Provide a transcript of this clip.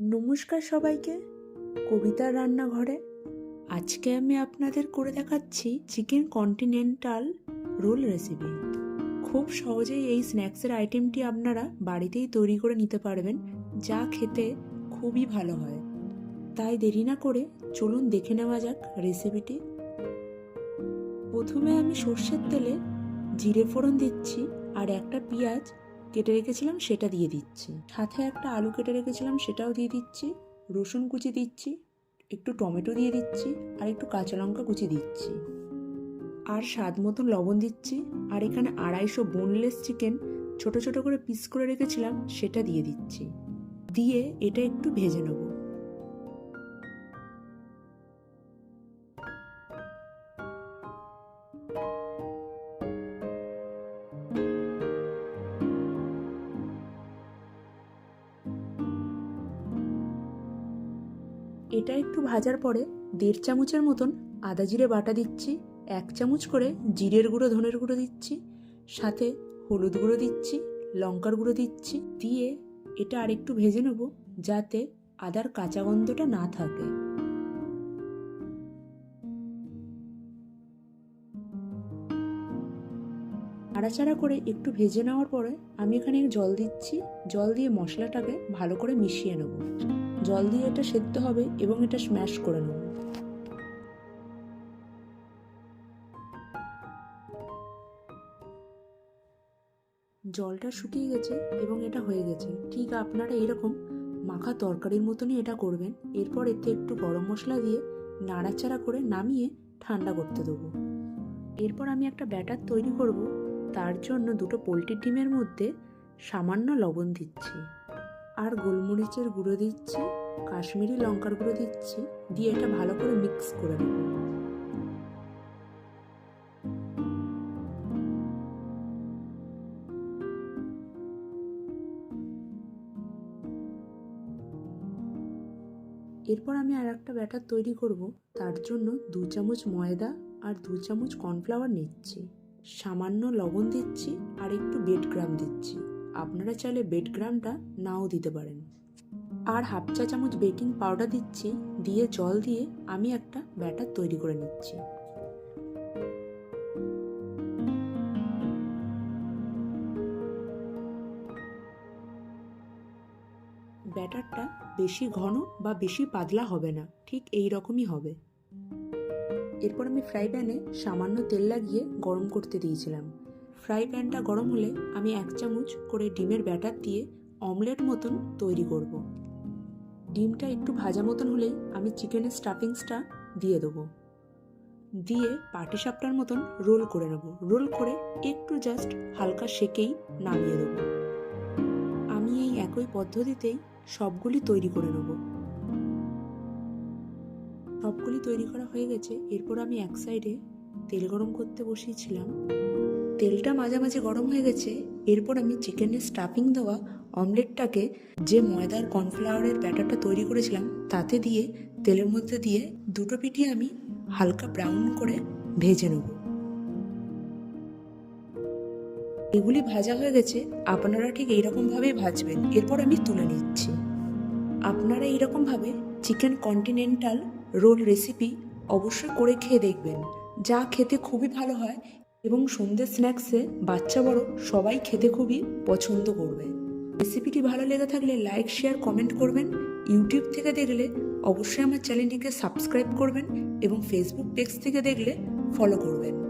নমস্কার সবাইকে। কবিতার রান্নাঘরে আজকে আমি আপনাদের করে দেখাচ্ছি চিকেন কন্টিনেন্টাল রোল রেসিপি খুব সহজেই এই স্ন্যাক্সের আইটেমটি আপনারা বাড়িতেই তৈরি করে নিতে পারবেন, যা খেতে খুবই ভালো হয়। তাই দেরি না করে চলুন দেখে নেওয়া যাক রেসিপিটি প্রথমে আমি সর্ষের তেলে জিরে ফোড়ন দিচ্ছি আর একটা পেঁয়াজ কেটে রেখেছিলাম, সেটা দিয়ে দিচ্ছি। সাথে একটা আলু কেটে রেখেছিলাম, সেটাও দিয়ে দিচ্ছি। রসুন কুচি দিচ্ছি, একটু টমেটো দিয়ে দিচ্ছি, আর একটু কাঁচা লঙ্কা কুচি দিচ্ছি। আর স্বাদ মতো লবণ দিচ্ছি, আর এখানে আড়াইশো বোনলেস চিকেন ছোট ছোট করে পিস করে রেখেছিলাম, সেটা দিয়ে দিচ্ছি। দিয়ে এটা একটু ভেজে নেব। এটা একটু ভাজার পরে দেড় চামচের মতন আদা জিরে বাটা দিচ্ছি, এক চামচ করে জিরের গুঁড়ো, ধনের গুঁড়ো দিচ্ছি, সাথে হলুদ গুঁড়ো দিচ্ছি, লঙ্কার গুঁড়ো দিচ্ছি, দিয়ে এটা আরেকটু ভেজে নেব যাতে আদার কাঁচা গন্ধটা না থাকে। নাড়াচাড়া করে একটু ভেজে নেওয়ার পরে আমি এখানে জল দিচ্ছি, জল দিয়ে মশলাটাকে ভালো করে মিশিয়ে নেব। জল দিয়ে এটা সেদ্ধ হবে এবং এটা স্ম্যাশ করে নেব। জলটা শুকিয়ে গেছে এবং এটা হয়ে গেছে। ঠিক আপনারা এরকম মাখা তরকারির মতনই এটা করবেন। এরপর এতে একটু গরম মশলা দিয়ে নাড়াচাড়া করে নামিয়ে ঠান্ডা করতে দেবো। এরপর আমি একটা ব্যাটার তৈরি করব। তার জন্য দুটো পোলট্রির ডিমের মধ্যে সামান্য লবণ দিচ্ছি। আর গোলমরিচের গুঁড়ো দিচ্ছি, কাশ্মীরি লঙ্কার গুঁড়ো দিচ্ছি, দিয়ে এটা ভালো করে মিক্স করে নেব। এরপর আমি আর একটা ব্যাটার তৈরি করব, তার জন্য দু চামচ ময়দা আর দু চামচ কর্নফ্লাওয়ার নিচ্ছি। সামান্য লবণ দিচ্ছি আর একটু বেড গ্রাম দিচ্ছি। আপনারা চাইলে বেড গ্রামটা নাও দিতে পারেন। আর হাফ চা চামচ বেকিং পাউডার দিচ্ছি, দিয়ে জল দিয়ে আমি একটা ব্যাটার তৈরি করে নিচ্ছি। ব্যাটারটা বেশি ঘন বা বেশি পাতলা হবে না, ঠিক এই রকমই হবে। এরপর আমি ফ্রাই প্যানে সামান্য তেল লাগিয়ে গরম করতে দিয়েছিলাম। ফ্রাই প্যানটা গরম হলে আমি এক চামচ করে ডিমের ব্যাটার দিয়ে অমলেট মতন তৈরি করব। ডিমটা একটু ভাজা মতন হলেই আমি চিকেনের স্টাফিংসটা দিয়ে দেবো। দিয়ে পাটি সাপটার মতন রোল করে নেব। রোল করে একটু জাস্ট হালকা সেকেই নামিয়ে দেবো। আমি এই একই পদ্ধতিতেই সবগুলি তৈরি করে নেব। সবগুলি তৈরি করা হয়ে গেছে। এরপর আমি এক সাইডে তেল গরম করতে বসিয়েছিলাম। তেলটা মাঝামাঝি গরম হয়ে গেছে। এরপর আমি চিকেনের স্টাফিং দেওয়া অমলেটটাকে যে ময়দার কর্নফ্লাওয়ারের ব্যাটারটা তৈরি করেছিলাম, তাতে দিয়ে তেলের মধ্যে দিয়ে দুটো পিঠি আমি হালকা ব্রাউন করে ভেজে নেব। এগুলি ভাজা হয়ে গেছে। আপনারা ঠিক এইরকমভাবেই ভাজবেন। এরপর আমি তুলে নিচ্ছি। আপনারা এইরকমভাবে চিকেন কন্টিনেন্টাল রোল রেসিপি অবশ্যই করে খেয়ে দেখবেন। যা খেতে খুবই ভালো হয় এবং সন্ধ্যে স্ন্যাক্সে বাচ্চা বড় সবাই খেতে খুবই পছন্দ করবে। রেসিপিটি ভালো লেগে থাকলে লাইক শেয়ার কমেন্ট করবেন। ইউটিউব থেকে দেখলে অবশ্যই আমার চ্যানেলটিকে সাবস্ক্রাইব করবেন এবং ফেসবুক পেজ থেকে দেখলে ফলো করবেন।